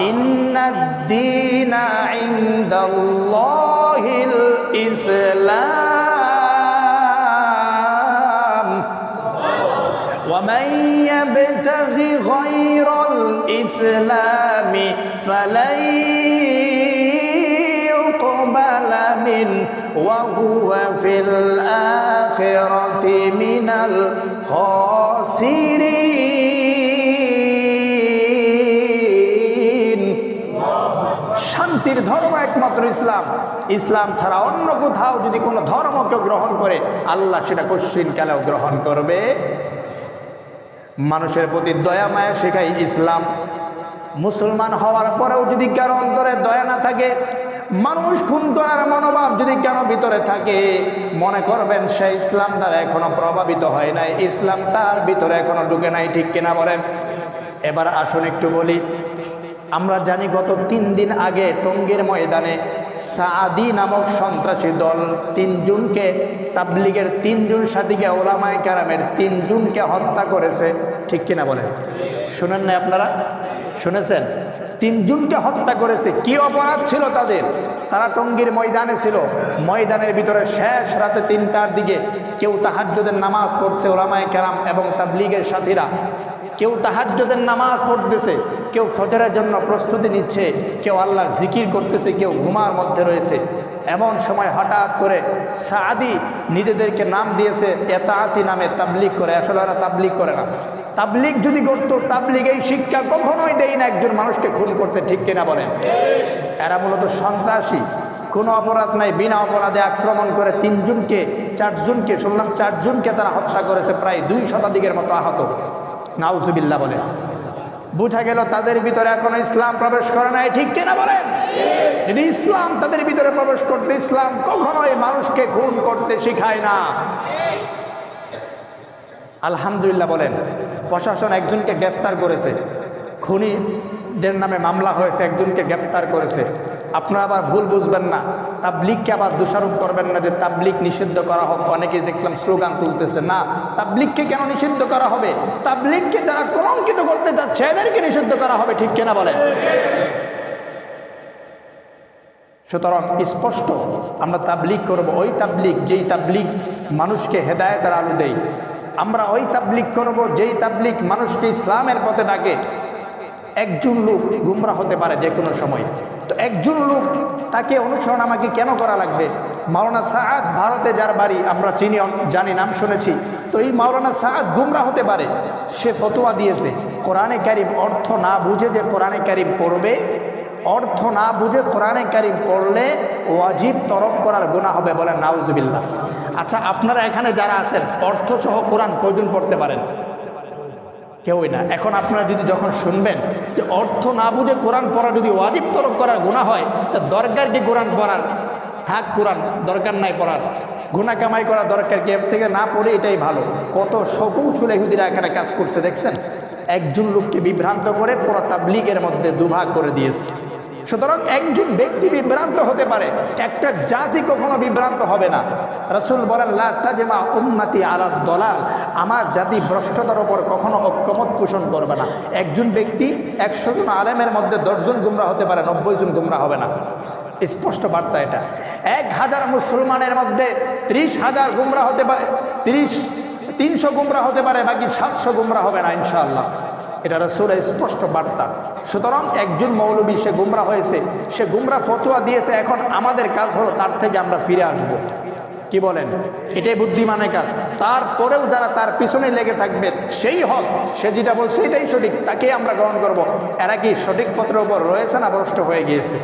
إن الدين عند الله الإسلام. ومن يبتغي غير الإسلام فلن يقبل منه. وهو في الآخرة من الخاسرين. শান্তির ধর্ম একমাত্র ইসলাম। ইসলাম ছাড়া অন্য কোথাও যদি কোনো ধর্মকে গ্রহণ করে, আল্লাহ সেটা কশ্চিন কালেও গ্রহণ করবে। মানুষের প্রতি দয়া, মায়া শেখায় ইসলাম। মুসলমান হওয়ার পরেও যদি কারও অন্তরে দয়া না থাকে, মানুষ খুন করার মনোভাব যদি কেন ভিতরে থাকে, মনে করবেন সে ইসলাম দ্বারা এখনও প্রভাবিত হয় নাই। ইসলাম তার ভিতরে এখনও ঢুকে নাই, ঠিক কিনা বলেন? এবার আসুন একটু বলি আমরা জানি গত তিন দিন আগে টঙ্গের ময়দানে সাদি নামক সন্ত্রাসী দল তিনজনকে তাবলিগের তিনজন সাথীকে ওলামায় কারামের তিনজনকে হত্যা করেছে। ঠিক কিনা বলেন? শুনেন না আপনারা? শুনেছেন? তিনজনকে হত্যা করেছে। কি অপরাধ ছিল তাদের? তারা টঙ্গীর ময়দানে ছিল। ময়দানের ভিতরে শেষ রাতে তিনটার দিকে কেউ তাহাজ্যদের নামাজ পড়ছে ওলামায় কেরাম এবং তাবলিগের সাথীরা। কেউ তাহাজ্যদের নামাজ পড়তেছে, কেউ ফজরের জন্য প্রস্তুতি নিচ্ছে, কেউ আল্লাহর জিকির করতেছে, কেউ ঘুমার মধ্যে রয়েছে। এমন সময় হঠাৎ করে সাদি নিজেদেরকে নাম দিয়েছে এতাহাতি নামে তাবলিগ করে। আসলে ওরা তাবলিগ করে না। তাবলিগ যদি করতো, তাবলিগ এই শিক্ষা কখনোই দেয় না একজন মানুষকে খুন করতে, ঠিক কিনা বলেন? এরা মূলত সন্ত্রাসী। কোনো অপরাধ নাই, বিনা অপরাধে আক্রমণ করে তিনজনকে, চারজনকে শুনলাম চারজনকে তারা হত্যা করেছে, প্রায় দুই শতাধিকের মতো আহত। নাউজুবিল্লা বলে বুঝা গেল তাদের ভিতরে এখনও ইসলাম প্রবেশ করে নাই, ঠিক কিনা বলেন? যদি ইসলাম তাদের ভিতরে প্রবেশ করতে, ইসলাম কখনোই মানুষকে খুন করতে শিখায় না। আলহামদুলিল্লাহ বলেন, প্রশাসন একজনকে গ্রেফতার করেছে। খুনিদের নামে মামলা হয়েছে, একজনকে গ্রেফতার করেছে। আপনারা আবার ভুল বুঝবেন না। তাবলিগকে আবার দোষারোপ করবেন না যে তাবলিগ নিষিদ্ধ করা হোক। অনেকে দেখলাম স্লোগান তুলতেছে, না, তাবলিগকে কেন নিষিদ্ধ করা হবে? তাবলিগকে যারা কলঙ্কিত করতে যাচ্ছে, এদেরকে নিষিদ্ধ করা হবে। ঠিক কেনা বলেন? সুতরাং স্পষ্ট, আমরা তাবলিগ করব। ওই তাবলিগ, যেই তাবলিগ মানুষকে হেদায়তের আলু দেয়। আমরা ওই তাবলিগ করব, যেই তাবলিগ মানুষকে ইসলামের পথে ডাকে। একজন লোক গুমরা হতে পারে যে কোনো সময়। তো একজন লোক তাকে অনুসরণ আমাকে কেন করা লাগবে? মাওলানা সাদ ভারতে যার বাড়ি, আমরা চিনি, জানি, নাম শুনেছি। তো এই মাওলানা সাদ গুমরা হতে পারে। সে ফতোয়া দিয়েছে, কোরআনে কারিম অর্থ না বুঝে যে কোরআনে কারিম পড়বে, অর্থ না বুঝে কোরআনে কারিম পড়লে ওয়াজিব তরক করার গুণা হবে বলেন নাউজবিল্লা আচ্ছা আপনারা এখানে যারা আছেন অর্থ সহ কোরআন কজন পড়তে পারেন? কেউই না। এখন আপনারা যদি যখন শুনবেন যে অর্থ না বুঝে কোরআন পড়া যদি ওয়াজিব তরক করার গুণা হয়, তা দরকার কি কোরআন পড়ার? থাক কোরআন, দরকার নাই পড়ার। গুণা কামাই করা দরকার কি? এর থেকে না পড়ে এটাই ভালো। কত সকৌশলে হুদিরা এখানে কাজ করছে, দেখছেন? একজন লোককে বিভ্রান্ত করে পুরো তাবলিগের মধ্যে দুভাগ করে দিয়েছে। সুতরাং একজন ব্যক্তি বিভ্রান্ত হতে পারে। একটা জাতি কখনো বিভ্রান্ত হবে না। রসুল বলেন লাজমা উম্মাতি আলা দলাল। আমার জাতি ভ্রষ্টতার ওপর কখনো অক্ষমত পোষণ করবে না। একজন ব্যক্তি একশো জন আলেমের মধ্যে দশজন গুমরা হতে পারে, নব্বই জন গুমরা হবে না। স্পষ্ট বার্তা এটা। এক হাজার মুসলমানের মধ্যে ত্রিশ হাজার গুমরা হতে পারে, ত্রিশ তিনশো গুমরা হতে পারে, বাকি সাতশো গুমরা হবে না, ইনশাআল্লাহ। এটা রসুলের স্পষ্ট বার্তা। সুতরাং একজন মৌলবী সে গুমরা হয়েছে, সে গুমরা ফতোয়া দিয়েছে, এখন আমাদের কাজ হলো তার থেকে আমরা ফিরে আসব। কি বলেন? এটাই বুদ্ধিমানের কাজ। তারপরেও যারা তার পিছনে লেগে থাকবে, সেই হক, সে যেটা বলছে এটাই সঠিক, তাকে আমরা গ্রহণ করব। এরা কি সঠিক পত্রের উপর রয়েছে না ভ্রষ্ট হয়ে গিয়েছে?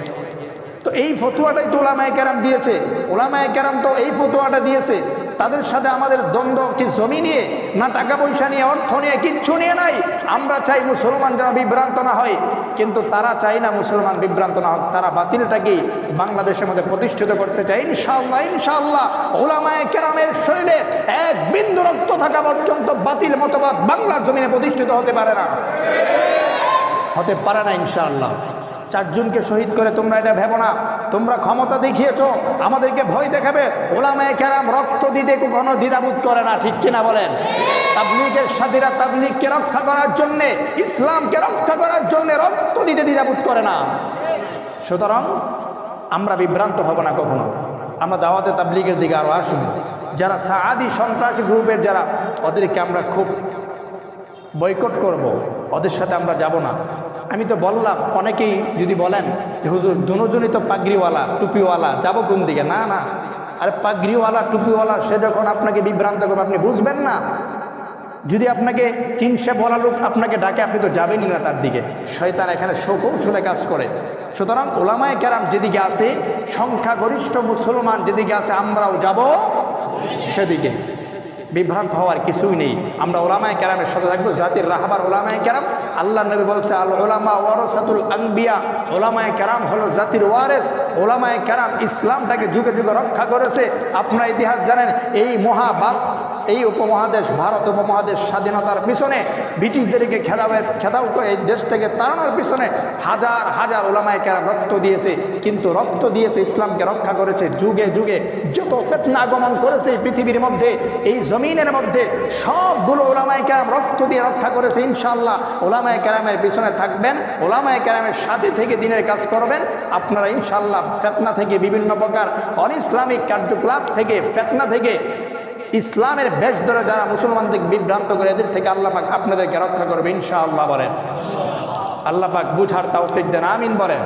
তো এই ফতুয়াটাই তো ওলামায় কেরাম দিয়েছে। ওলামায় কেরাম তো এই ফতুয়াটা দিয়েছে। তাদের সাথে আমাদের দ্বন্দ্ব, কি জমি নিয়ে না টাকা পয়সা নিয়ে, অর্থ নিয়ে, কিচ্ছু নিয়ে নাই। আমরা চাই মুসলমান যেন বিভ্রান্ত না হয়। কিন্তু তারা চাই না মুসলমান বিভ্রান্ত না হোক। তারা বাতিলটাকেই বাংলাদেশের মধ্যে প্রতিষ্ঠিত করতে চায়? ইনশাল্লাহ ইনশাল্লাহ ওলামায় কেরামের শরীরে এক বিন্দু রক্ত থাকা পর্যন্ত বাতিল মতবাদ বাংলার জমিনে প্রতিষ্ঠিত হতে পারে না। হতে পারে না ইনশাআল্লাহ। চারজনকে শহীদ করে তোমরা এটা ভেবো না। তোমরা ক্ষমতা দেখিয়েছ, আমাদেরকে ভয় দেখাবে। ওলামায় কেরাম রক্ত দিতে কখনো দ্বিধাবোধ করে না, ঠিক কিনা বলেন? তাবলিগের সাথীরা তাবলিগকে রক্ষা করার জন্যে, ইসলামকে রক্ষা করার জন্যে রক্ত দিতে দ্বিধাবোধ করে না। সুতরাং আমরা বিভ্রান্ত হব না কখনো। আমরা দাওয়াতে তাবলিগের দিকে আরও আসব। যারা সাহাদি সন্ত্রাসী গ্রুপের যারা, ওদেরকে আমরা খুব বয়কট করব। ওদের সাথে আমরা যাব না। আমি তো বললাম, অনেকেই যদি বলেন যে, হুজুর, দুজনই তো পাগড়িওয়ালা, টুপিওয়ালা, যাব কোন দিকে? না না। আরে, পাগড়িওয়ালা, টুপিওয়ালা, সে যখন আপনাকে বিভ্রান্ত করবে, আপনি বুঝবেন না। যদি আপনাকে কিনসে বলা লোক আপনাকে ডাকে, আপনি তো যাবেনই না তার দিকে। শয়তান এখানে সৌকৌশলে কাজ করে। সুতরাং ওলামায় কেরাম যেদিকে আছে, সংখ্যাগরিষ্ঠ মুসলমান যেদিকে আছে, আমরাও যাব সেদিকে। বিভ্রান্ত হওয়ার কিছুই নেই। আমরা ওলামায় কেরামের সাথে থাকব, জাতির রাহাবার ওলামায় কেরাম। আল্লাহ নবী বলছে, আল ওলামা ওয়ারসাতুল আংবিয়া ওলামায় কেরাম হলো জাতির ওয়ারেস। ওলামায় কেরাম ইসলামটাকে যুগে যুগে রক্ষা করেছে। আপনারা ইতিহাস জানেন, এই মহাভারত এই উপমহাদেশ, ভারত উপমহাদেশ স্বাধীনতার পিছনে ব্রিটিশদেরকে খেদাবের খেদাও করে এই দেশ থেকে তাড়ানোর পিছনে হাজার হাজার ওলামায় কেরাম রক্ত দিয়েছে। কিন্তু রক্ত দিয়েছে ইসলামকে রক্ষা করেছে যুগে যুগে। যত ফেতনা আগমন করেছে এই পৃথিবীর মধ্যে, এই জমিনের মধ্যে, সবগুলো ওলামায় কেরাম রক্ত দিয়ে রক্ষা করেছে ইনশাল্লাহ ওলামায় কেরামের পিছনে থাকবেন ওলামায় কেরামের সাথে থেকে দিনের কাজ করবেন। আপনারা ইনশাল্লাহ ফেতনা থেকে বিভিন্ন প্রকার অন ইসলামিক কার্যকলাপ থেকে, ফেতনা থেকে ইসলামের বেশ ধরে যারা মুসলমানদের বিভ্রান্ত করে, এদের থেকে আল্লাপাক আপনাদেরকে রক্ষা করবে, ইনশাআল্লাহ বলেন। আল্লাপাক বুঝার তৌফিক দেন, আমিন বলেন।